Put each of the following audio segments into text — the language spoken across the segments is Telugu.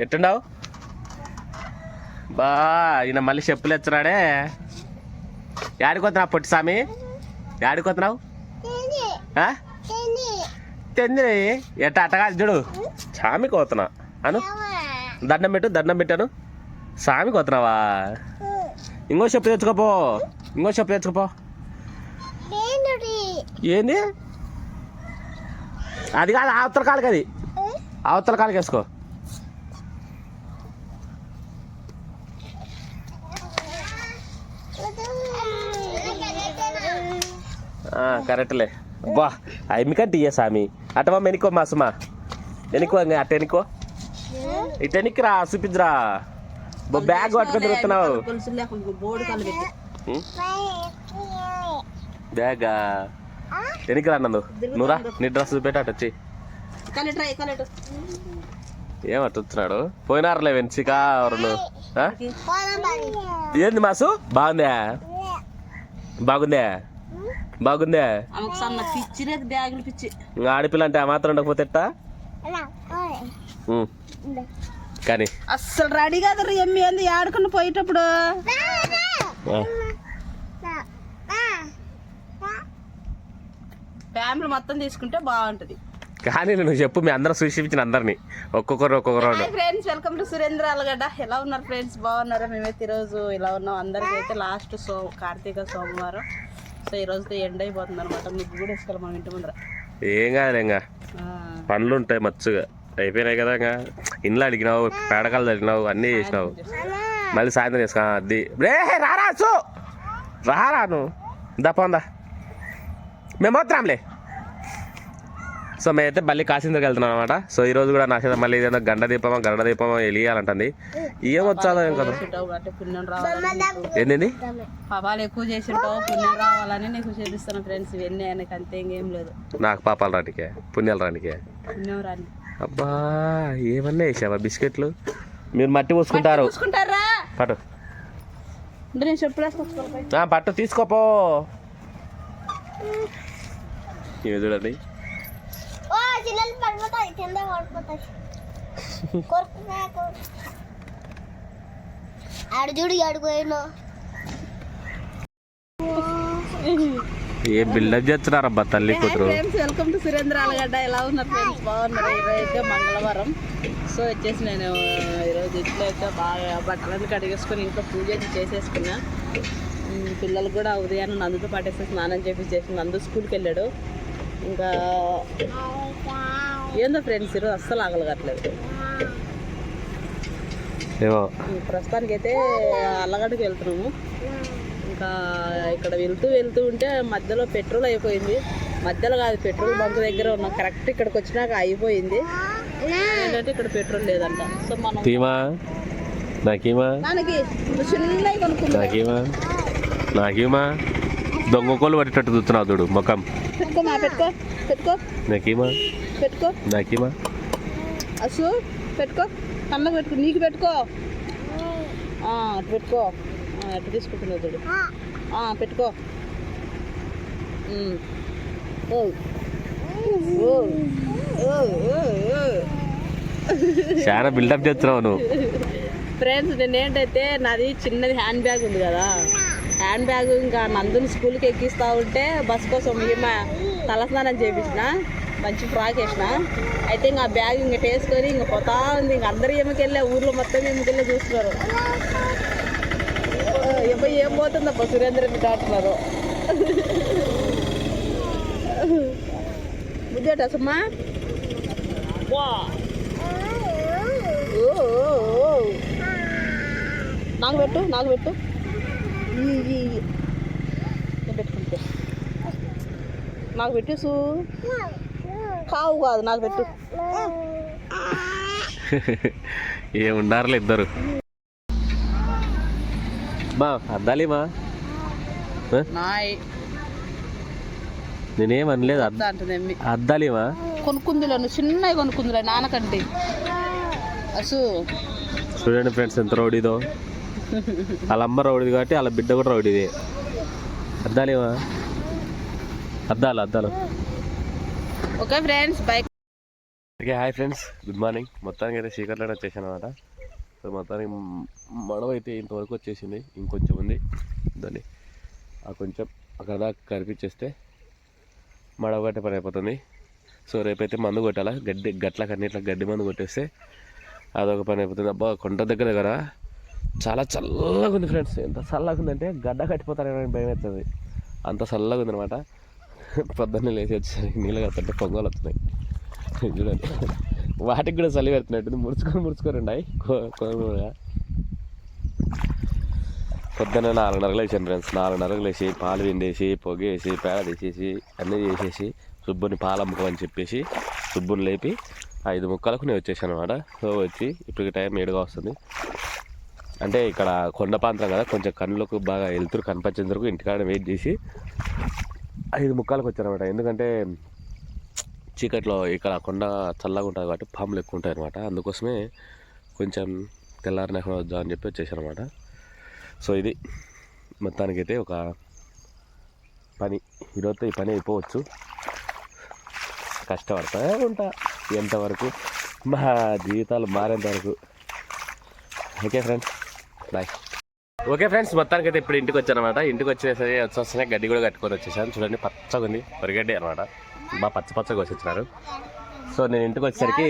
ఎట్టుండవు? బా ఈయన మళ్ళీ చెప్పులు ఎచ్చరాడే యాడిపోతున్నావు పొట్టి స్వామి యాడిపోతున్నావు తెందిరి ఎట్ట అట్టగా చూడు. స్వామి కోతున్నా అను. దండం పెట్టు దండం పెట్టాను. స్వామి కోతున్నావా ఇంకో చెప్పు తెచ్చుకోపో. ఇంకో చెప్పు తెచ్చుకోపో. ఏంది? అది కాదు అవతల కాళ్ళకి అది. అవతల కాలుకేసుకో. వేసుకో ఆ, కరెక్ట్లే. బా అమ్మికంటే ఇయ్య స్వామి అటవా మెనికో మాసమా. ఎనికో అట్ట ఎనికో. ఇటు ఎనికి రా చూపించరా బో బ్యాగ్ పట్టుకొని తిరుగుతున్నావు? బ్యాగా? ఎనికి రా నందు నువ్వురా నీ డ్రెస్ చూపెట్టి అటు వచ్చి. కలెక్టర్ అయ్యి కలెక్టర్ ఏమట్టు వచ్చినాడు పోయినారులే వెన్సికా ఎవరు? ఏంది మాసు? బాగుందా? బాగుందా? బాగుందా? బ్యాగులు పిచ్చి. ఇంకా ఆడపిల్ల అంటే ఆ మాత్రం ఉండకపోతే. కానీ. అస్సలు రెడీ కాదు ఎమ్మి ఏంది ఆడుకుని పోయేటప్పుడు? ఆ. ఫ్యామిలీ మొత్తం తీసుకుంటే బాగుంటది. కానీ నువ్వు చెప్పు మీ అందరూ సూచించిన అందరినీ. ఒక్కొక్కరు ఒక్కొక్కరు friends welcome to Surendra Alagadda. ఎలా ఉన్నారు ఫ్రెండ్స్ బాగున్నారా? మేమైతే ఈరోజు ఇలా ఉన్నాం. అందరికీ అయితే లాస్ట్ సో కార్తీక సోమవారం. సో ఈ రోజుతో ఎండ్ అయిపోతుంది అనమాట మీకు కూడా వేసుకోవాలి మనం ఇంటి ముందర. ఏం కాదులే ఇంకా. పనులు ఉంటాయి మచ్చుగా. అయిపోయినాయి కదా ఇంకా. ఇంట్లో అడిగినావు పేడకాలు తడిగినావు అన్నీ చేసినావు. మళ్ళీ సాయంత్రం చేసుకో అది. రే రారా చూ. రారా నువ్వు. దా పోందా. మేము వద్దాంలే సో మేమైతే మళ్ళీ కాసిందరికి వెళ్తున్నాం అనమాట సో ఈ రోజు కూడా నా చేత మళ్ళీ ఏదైనా గండ దీపమా గండ దీపమా వెలియాలంటుంది. ఏం వచ్చాలో ఏం కదా ఏంది పాపాలు ఎక్కువ చేసింటావు పుణ్యం రావాలని నీకు చేపిస్తాను ఫ్రెండ్స్ ఇవన్నీ ఆయనకి అంతే ఇంకేం లేదు. నాకు పాపాలు రానికే పుణ్యాలు రానికే. పుణ్యం రాని. అబ్బా ఏమన్నా వేసావా బిస్కెట్లు? మీరు మట్టి పోసుకుంటారు. చూసుకుంటారా పట్టు. అంటే నేను ఆడు చూడు ఆడిపోయినా ఏ బిల్డప్ చేస్తున్నారబ్బా తల్లి కూతురు? Friends welcome to Surendra Alagadda ఎలా ఉన్నారు ఫ్రెండ్స్ బాగున్నారు? ఈరోజు అయితే మంగళవారం. సో వచ్చేసి నేను ఈరోజు ఇంట్లో అయితే బాగా బట్టలన్నీ కడిగేసుకొని ఇంట్లో పూజ అయితే చేసేసుకున్నా. పిల్లలు కూడా ఉదయాన్నే నందుతో పాటేసి స్నానం చేపించేసి నందు స్కూల్కి వెళ్ళాడు. ఇంకా ఏందో ఫ్రెండ్స్ ఈరోజు అస్సలు ఆగలగట్లేదు. ఏమో. ప్రస్తుతానికి అయితే అల్లగడ్డకి వెళ్తున్నాము. ఇంకా ఇక్కడ వెళ్తూ వెళ్తూ ఉంటే మధ్యలో పెట్రోల్ అయిపోయింది. మధ్యలో కాదు పెట్రోల్ బంక్ దగ్గర ఉన్నాం కరెక్ట్ ఇక్కడికి వచ్చినాక అయిపోయింది. ఏంటంటే ఇక్కడ పెట్రోల్ లేదంట. సో మనం నాకేమా నాకేమా నాకేమా దొంగ కోళ్ళు పట్టేటట్టు చూస్తున్నావు చూడు ముఖం. పెట్టుకో మా పెట్టుకో పెట్టుకో. నాకేమా పెట్టుకో. నాకేమా? అసు పెట్టుకో. కళ్ళకు పెట్టుకో. నీకు పెట్టుకో. అటు పెట్టుకో. అటు తీసుకుంటున్నావు చూడు. పెట్టుకో. చాలా బిల్డప్ చేస్తున్నావు నువ్వు. ఫ్రెండ్స్ నేను ఏంటైతే నాది చిన్నది హ్యాండ్ బ్యాగ్ ఉంది కదా. హ్యాండ్ బ్యాగ్ ఇంకా నందుని స్కూల్కి ఎక్కిస్తా ఉంటే బస్ కోసం ఈమె తలస్నానం చేపించిన. మంచి ఫ్రాక్ వేసిన. అయితే ఇంకా ఆ బ్యాగ్ ఇంక వేసుకొని ఇంక పోతా ఉంది. ఇంక అందరు ఏమకెళ్ళే ఊర్లో మొత్తం ఏమకెళ్ళే చూస్తున్నారు. ఏమో ఏం పోతుందప్ప సురేంద్ర బిడ్డ అంటున్నారు. బుద్ధేట సుమ్మా. నాకు పెట్టు నాకు పెట్టు. నాకు పెట్టేసు కావు కాదు నాకు పెట్టు. ఏముండారులే ఇద్దరు. మా అద్దాలేమా ఆ? నాయ్. నేనేం అనలేదు అద్ద అంటుంది అమ్మి అద్దాలేమా కొనుక్కుందిలే నువ్వు చిన్నవి కొనుక్కుందిలే నాన్నకంటే. అసు. చూడండి ఫ్రెండ్స్ ఎంత రౌడీదో. వాళ్ళ అమ్మ రౌడీది కాబట్టి వాళ్ళ బిడ్డ కూడా రౌడీది. అద్దాలేమా అద్దాలు అద్దాలు. Okay friends bike okay hi friends. Good morning మొత్తానికి అయితే చీకట్లో వచ్చేసాను అనమాట. సో మొత్తానికి మడవ అయితే ఇంతవరకు వచ్చేసింది. ఇంకొంచెం ఉంది. దాన్ని ఆ కొంచెం అక్కడ దాకా కనిపించేస్తే మడవ కట్టే పని అయిపోతుంది. సో రేపైతే మందు కొట్టాలా? గడ్డి గట్ల కన్నీట్ల గడ్డి మందు కొట్టేస్తే అదొక పని అయిపోతుంది. అబ్బా కొండ దగ్గర దగ్గర చాలా చల్లగా ఉంది ఫ్రెండ్స్. ఎంత చల్లగా ఉందంటే గడ్డ కట్టిపోతారని భయం అవుతుంది అంత చల్లగా ఉందన్నమాట. పొద్దున్నే లేచి వచ్చేసరికి నీళ్ళు కడుతుంటే పొంగలు వస్తున్నాయి చూడండి. వాటికి కూడా చలి పెడుతున్నట్టుంది. ముడుచుకొని ముడుచుకొని ఉన్నాయి పొద్దున్న నాలుగున్నరకు లేచాను ఫ్రెండ్స్ నాలుగున్నరకు లేచి పాలు విండేసి పొగేసి పేడ తీసేసి అన్నీ చేసేసి సుబ్బుని పాలమ్మకమని చెప్పేసి సుబ్బుని లేపి ఐదు ముక్కలకు నేను వచ్చేసాను అనమాట సో వచ్చి ఇప్పటికి టైం ఏడుగా వస్తుంది. అంటే ఇక్కడ కొండ ప్రాంతం కదా కొంచెం కళ్ళకు బాగా వెళ్తురు కనిపించేంతరకు ఇంటికాడ వెయిట్ చేసి ఐదు ముక్కలకు వచ్చారనమాట అనమాట ఎందుకంటే చీకట్లో ఇక్కడ కొండ చల్లగా ఉంటుంది కాబట్టి పాములు ఎక్కువ ఉంటాయి అనమాట అందుకోసమే కొంచెం తెల్లారినాక వద్దాం అని చెప్పి వచ్చేసాను అనమాట సో ఇది మొత్తానికైతే ఒక పని. ఈరోజు ఈ పని అయిపోవచ్చు. కష్టపడతా ఉంటా. ఎంతవరకు? మా జీవితాలు మారేంత వరకు. Okay friends bye. Okay friends మొత్తానికి అయితే ఇప్పుడు ఇంటికి వచ్చానమాట ఇంటికి వచ్చేసరి వచ్చేస్తేనే గడ్డి కూడా కట్టుకొని వచ్చేసాను. చూడండి పచ్చగా ఉంది. వరిగడ్డి అనమాట. బాగా పచ్చ పచ్చగా వచ్చేసినారు సో నేను ఇంటికి వచ్చేసరికి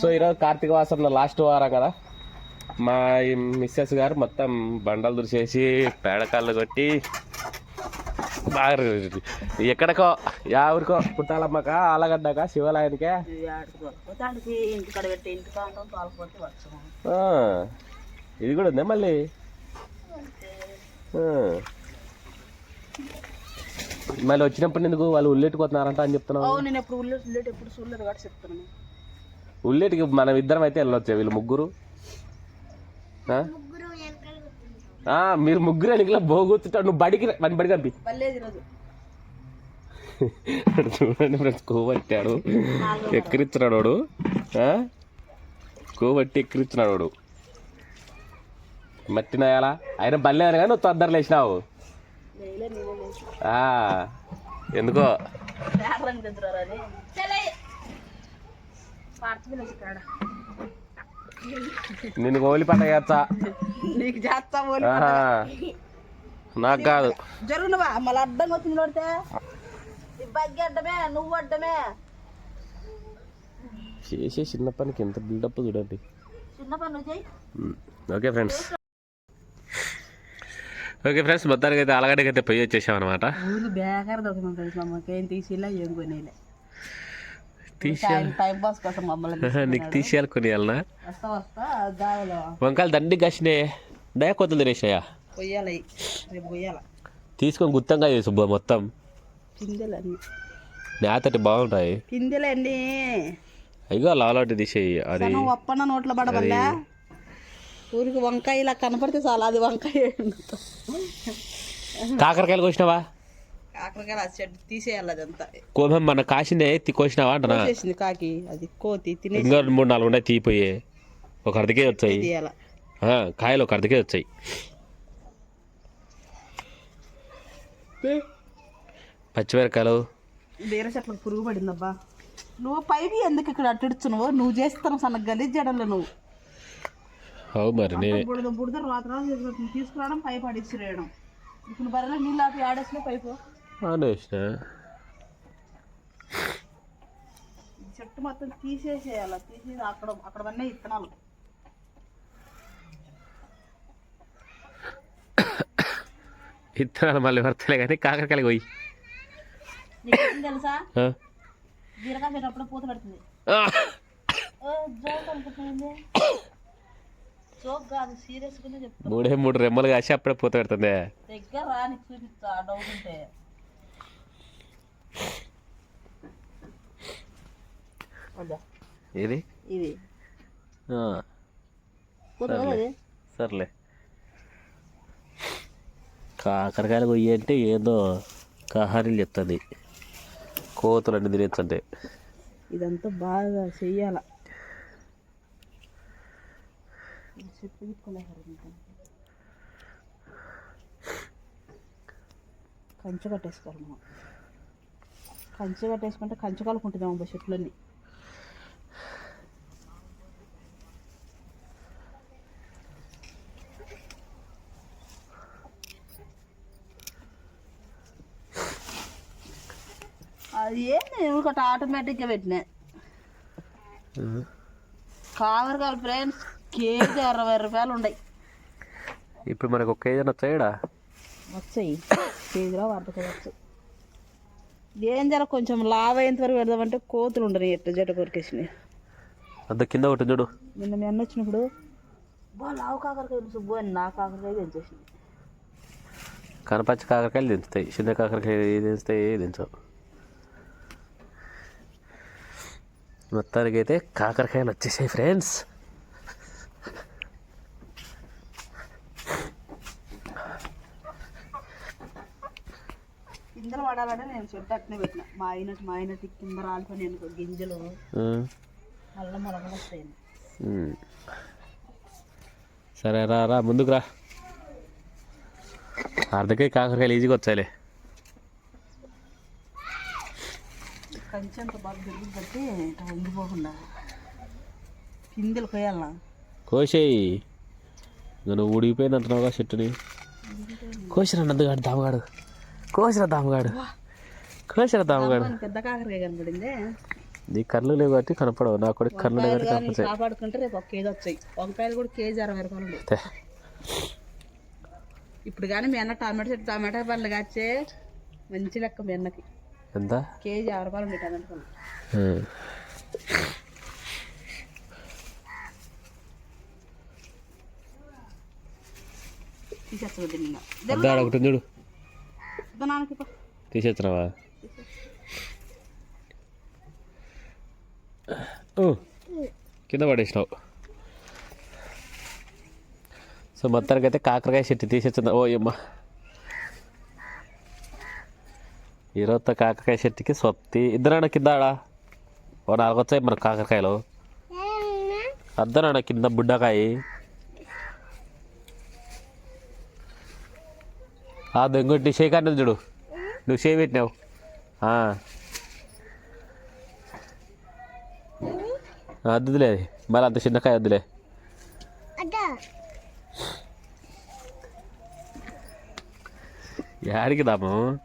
సో ఈరోజు కార్తీక మాసం లాస్ట్ వారం కదా. మా ఈ మిస్సెస్ గారు మొత్తం బండలు దురిసేసి పేడకాళ్ళు కొట్టి బాగా. ఎక్కడికో యా ఊరికో పుట్టాలమ్మక ఆలగడ్డక శివాలయానికే? ఇది కూడా ఉందా మళ్ళీ. మళ్ళీ వచ్చినప్పుడు ఎందుకు వాళ్ళు ఉల్లెట్టుకోతున్నారంట అని చెప్తున్నావు? నేను ఎప్పుడు ఉల్లేట్ ఉల్లేట్ ఎప్పుడు చూడలేదు కాబట్టి చెప్తున్నాను ఉల్లెటికి మనం ఇద్దరం అయితే వెళ్ళొచ్చా వీళ్ళు ముగ్గురు? ఆ? ఆ, మీరు ముగ్గురు అని ఇలా బోగుతుంటావు నువ్వు బడికి మన బడి కంపి చూడండి ఫ్రెండ్స్ కోవట్టాడు ఎక్కిరిస్తున్నాడు వాడు. ఆ? కోవట్టి ఎక్కిరిస్తున్నాడు వాడు. మట్టి నాయాలా? ఆయన బల్లే అని కానీ నువ్వు తొందరలు వేసినావు నేనే నేనే ఎందుకో? నిన్ను కోలి పంట చేస్తా. నీకు చేస్తా. నాకు కాదు. జరుగునవా? మళ్ళీ అడ్డంగా వచ్చింది పడితే ఈ బగ్గి అడ్డమే నువ్వు అడ్డమే. చేసే చిన్న పనికి ఎంత బిల్డప్ చూడండి. చిన్న పని ఓకే ఫ్రెండ్స్ ఓకే ఫ్రెండ్స్ మొత్తానికి అయితే అలగడ్డకి అయితే పొయ్యి వచ్చేసాం అనమాట నీకు తీసేయాలి వస్తా దావలో వంకాయలు దండి కసినాయి దయ కొత్తలు తినేసాయా తీసుకొని గుత్తంగా చేసు బా మొత్తం. నేతటి బాగుంటాయి. అయ్యో లాలాంటి తీసేయి అది. నోట్ల పడవల్లా ఊరికి వంకాయ ఇలా కనపడితే చాలా అది వంకాయ కాకరకాయలు కోసినావా? కాకరకాయ చెట్టు తీసేయాలి అదంతా. కోమం మన కాసిందే తి కోసినావా అంటనా చేసింది కాకి అది కోతి తినేసి ఇంకా మూడు నాలుగు ఉన్నాయి తీపోయి ఒక అర్ధకే వచ్చాయి. కాయలు ఒక అర్ధకే వచ్చాయి. పచ్చిమిరకాయలు బీర చెట్లకు పురుగు పడిందబ్బా. నువ్వు పైకి ఎందుకు ఇక్కడ అట్టిడుచున్నావు నువ్వు చేస్తాను సన్న గలీజ్ చేయడంలో నువ్వు. అవు మరి నేనే బుడద బుడద రాత రాత తీసుకురావడం పై పడిచ్చిరేయడం ఇప్పుడు బర్రెలో నీళ్ళు ఆపి ఆడేసిన పైపు ఆనేసిన ఈ చెట్టు మొత్తం తీసేసేయాలి తీసేసి అక్కడ అక్కడ వన్నీ ఇత్తనాలు. ఇత్తనాలు మళ్ళీ పడతలే కానీ కాకరకాయలు పోయి. తెలుసా? బీరకాయ పెట్టినప్పుడు పూత పెడుతుంది. జోక్ చెప్తా మూడే మూడు రెమ్మలు కాసి అప్పుడే పూత పెడుతుంది. దగ్గర రా నీకు చూపిస్తా డౌట్ ఉంటే. వద్దా ఏది? ఇది. ఆ, సర్లే. కాకరకాయలు కొయ్యి అంటే ఏదో కహారీలు చెప్తుంది. కోతులు అన్ని తినేస్తుంటే. ఇదంతా బాగా చెయ్యాల. కంచె కట్టేసుకోవాలి మనం కంచె కట్టేసుకుంటే కంచె కలుపుకుంటుంది అమ్మ చెట్లన్నీ. అది ఏం ఇంకోటి ఆటోమేటిక్గా పెట్టినా. కావరు కాదు ఫ్రెండ్స్ కేజీ అరవై రూపాయలు ఉన్నాయి ఇప్పుడు మనకు ఒక కేజీ వచ్చాయడా వచ్చాయి కేజీలో వంటకు వచ్చాయి ఏం జర కొంచెం లావ్ అయ్యేంత వరకు పెడదామంటే కోతులు ఉండని ఎట్టు జట కొరికేసినాయి అంత కింద ఒకటి చూడు. నిన్న మీ అన్న వచ్చినప్పుడు బా లావు కాకరకాయ సుబ్బు అని నా కాకరకాయ తెంచేసింది కనపచ్చి కాకరకాయలు దించుతాయి. చిన్న కాకరకాయలు దించుతాయి దించవు. మొత్తానికి అయితే కాకరకాయలు వచ్చేసాయి ఫ్రెండ్స్ కిందలు పడాలంటే నేను చెట్టు అట్నే పెట్టిన. మా ఆయన మా ఆయన కింద రాలిపోయి అనుకో గింజలు మళ్ళీ మొలకలు వస్తాయి సరే రా రా ముందుకు రా. అర్ధకే కాకరకాయలు ఈజీగా వచ్చాయిలే. కంచె అంత బాగా తిరిగి పెట్టి ఇట్లా వంగిపోకుండా పిందెలు కొయ్యాలనా కోసేయి. నువ్వు ఊడిపోయింది అంటున్నావుగా చెట్టుని. కోసిరా నందుగాడు దామగాడు. కోసిరా దామగాడు కోసిరా దామగాడు మనకి పెద్ద కాకరకాయ కనపడిందే. నీ కళ్ళు లేవు కాబట్టి కనపడవు. నా కొడుకు కళ్ళు లేవు కాబట్టి కాపాడుకుంటే రేపు ఒక కేజీ వచ్చాయి. వంకాయలు కూడా కేజీ అరవై రూపాయలు. ఇప్పుడు కానీ మీ అన్న టమాటా చెట్టు టమాటా పండ్లు కాచే మంచి లెక్క మీ అన్నకి. ఎంత? కేజీ యాభై రూపాయలు ఉన్నాయి టమాటా పండ్లు. ఉమ్. తీసేస్తా దీన్ని? ఇంకా అద్దా ఆడ ఒకటి చూడు. తీసేస్తున్నావా ఓ, కింద పడేసినావు. సో మొత్తానికి అయితే కాకరకాయ చెట్టు తీసేస్తున్నా ఓ అమ్మ ఈరోజు కాకరకాయ చెట్టుకి సొత్తి. ఇద్దరాడ కింద ఆడ? ఓ నాలుగు వచ్చాయి మన కాకరకాయలు. అద్దనాడ కింద బుడ్డకాయ? ఆ దొంగటి షేక్ అన్నది చూడు. నువ్వు షే పెట్టినావు. వద్దులే అది మళ్ళీ అంత చిన్నకాయ వద్దులే. యాడికి దాము.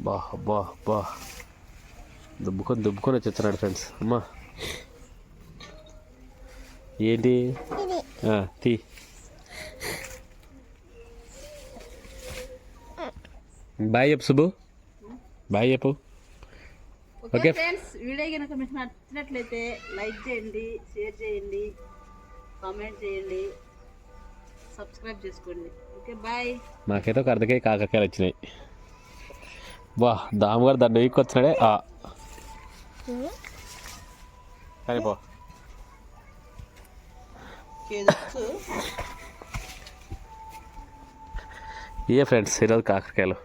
బా బా బా. దుబ్బుకొని దుబ్బుకొని వచ్చేస్తున్నాడు ఫ్రెండ్స్. అమ్మా. ఏంటి? తీ. బాయ్ చెప్పు సుబ్బు. బాయ్ చెప్పు. ఓకే. ఫ్రెండ్స్ వీడియో కనుక మీకు నచ్చినట్లయితే లైక్ చేయండి షేర్ చేయండి కామెంట్ చేయండి సబ్స్క్రైబ్ చేసుకోండి. Okay bye. మాకైతే ఒక అర్ధకే కాకరకాయలు వచ్చినాయి. వా దామగారు దాన్ని వీక్ వచ్చినాడే ఆ. కానీ ఇయే ఫ్రెండ్స్ ఈరోజు కాకరకాయలు.